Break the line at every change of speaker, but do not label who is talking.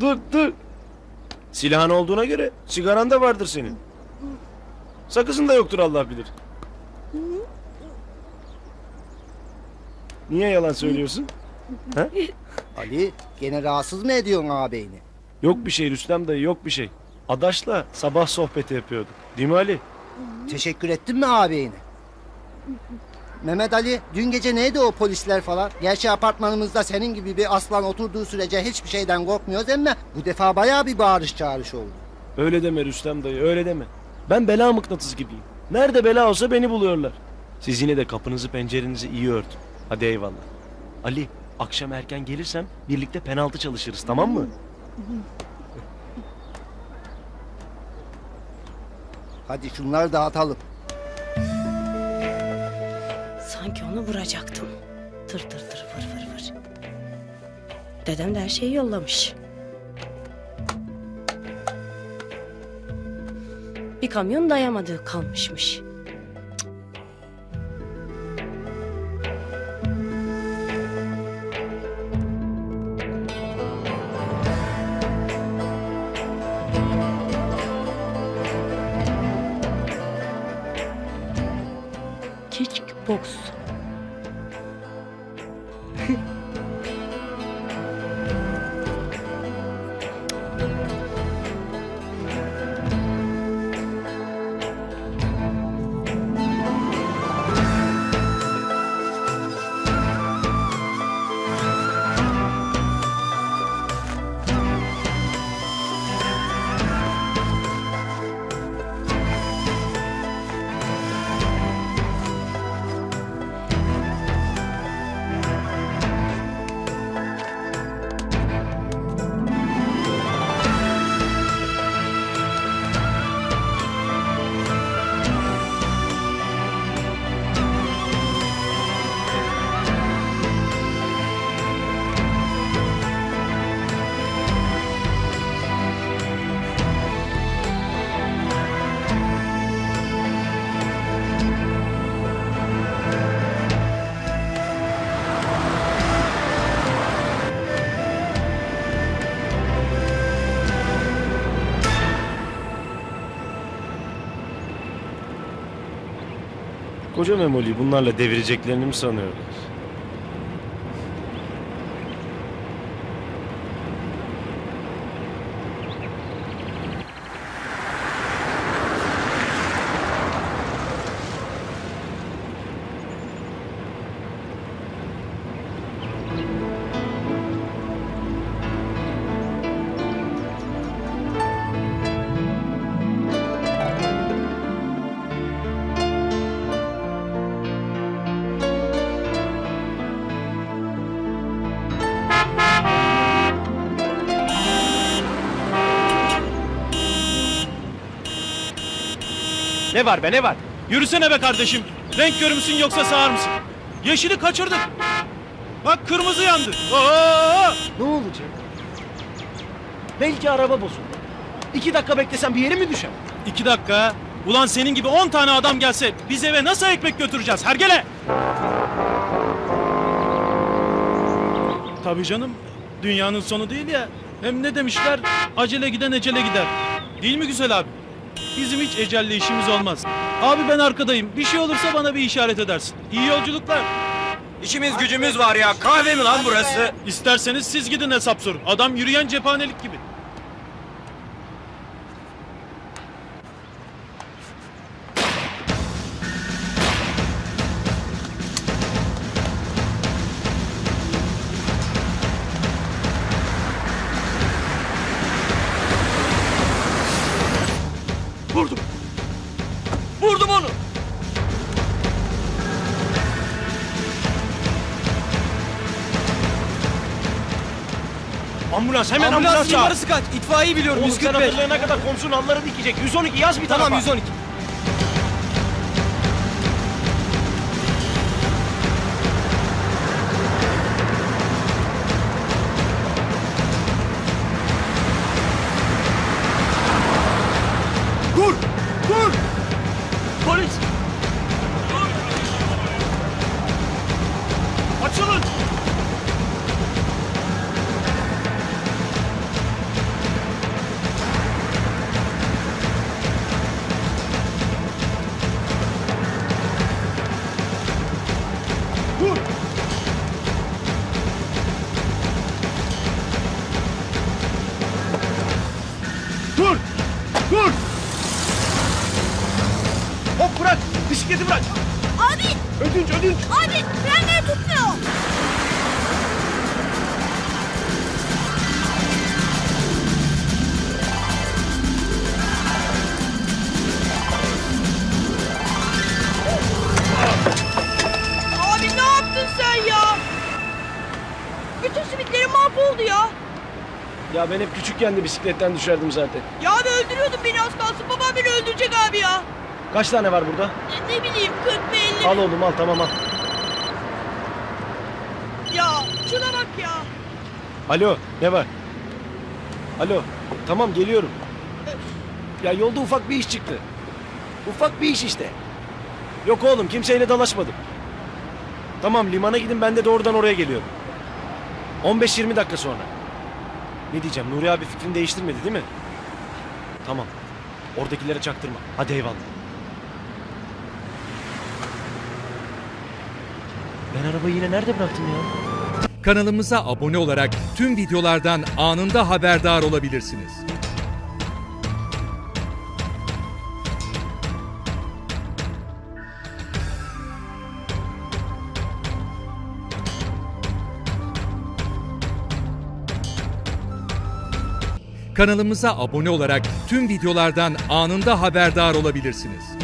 dur dur. Silahın olduğuna göre sigaran da vardır senin. Sakızın da yoktur Allah bilir. Niye yalan söylüyorsun?
Ali gene rahatsız mı ediyorsun ağabeyini?
Yok bir şey Rüstem dayı yok bir şey. Adaş'la sabah sohbeti yapıyorduk. Değil mi Ali?
Teşekkür ettin mi ağabeyine? Mehmet Ali dün gece neydi o polisler falan? Gerçi apartmanımızda senin gibi bir aslan oturduğu sürece hiçbir şeyden korkmuyoruz ama bu defa bayağı bir bağırış çağrış oldu.
Öyle deme Rüstem dayı öyle deme. Ben bela mıknatısı gibiyim. Nerede bela olsa beni buluyorlar. Siz yine de kapınızı pencerenizi iyi örtün. Hadi eyvallah. Ali akşam erken gelirsem birlikte penaltı çalışırız tamam mı?
Hadi şunları dağıtalım.
Sanki onu vuracaktım. Tır tır tır vır vır vır. Dedem de her şeyi yollamış. Bir kamyon dayamadığı kalmışmış.
Koca Memoli'yi bunlarla devireceklerini mi sanıyorlar?
Ne var be ne var? Yürüsene be kardeşim. Renk görür müsün yoksa sağır mısın? Yeşili kaçırdık. Bak kırmızı yandı. Oo!
Ne olacak? Belki araba bozuldu. İki dakika beklesem bir yere mi düşer?
İki dakika. Ulan senin gibi on tane adam gelse biz eve nasıl ekmek götüreceğiz hergele? Tabii canım. Dünyanın sonu değil ya. Hem ne demişler? Acele giden ecele gider. Değil mi güzel abi? Bizim hiç ecelle işimiz olmaz. Abi ben arkadayım. Bir şey olursa bana bir işaret edersin. İyi yolculuklar.
İşimiz gücümüz var ya. Kahve mi lan burası?
İsterseniz siz gidin hesap sorun. Adam yürüyen cephanelik gibi.
Ambulans hemen ambulans,
Ambulans
çağır.
numarası kaç? İtfaiye biliyorum.
Oğlum sen
145.
hatırlayana kadar komşunun alları dikecek. 112 yaz bir tarafa.
Tamam 112.
Bisikleti bırak!
Abi,
Ödünç ödünç!
abi frenleri tutmuyor. Abi ne yaptın sen ya? Bütün simitlerim mahvoldu ya.
Ya ben hep küçükken de bisikletten düşerdim zaten.
Ya abi öldürüyordun beni az kalsın. Babam beni öldürecek abi ya.
Kaç tane var burada?
Ne bileyim 40 mı 50
Al oğlum al tamam al.
Ya şuna bak ya.
Alo ne var? Alo tamam geliyorum. Ya yolda ufak bir iş çıktı. Ufak bir iş işte. Yok oğlum kimseyle dalaşmadım. Tamam limana gidin ben de doğrudan oraya geliyorum. 15-20 dakika sonra. Ne diyeceğim Nuri abi fikrini değiştirmedi değil mi? Tamam. Oradakilere çaktırma. Hadi eyvallah. Ben arabayı yine nerede bıraktım ya?
Kanalımıza abone olarak tüm videolardan anında haberdar olabilirsiniz. Kanalımıza abone olarak tüm videolardan anında haberdar olabilirsiniz.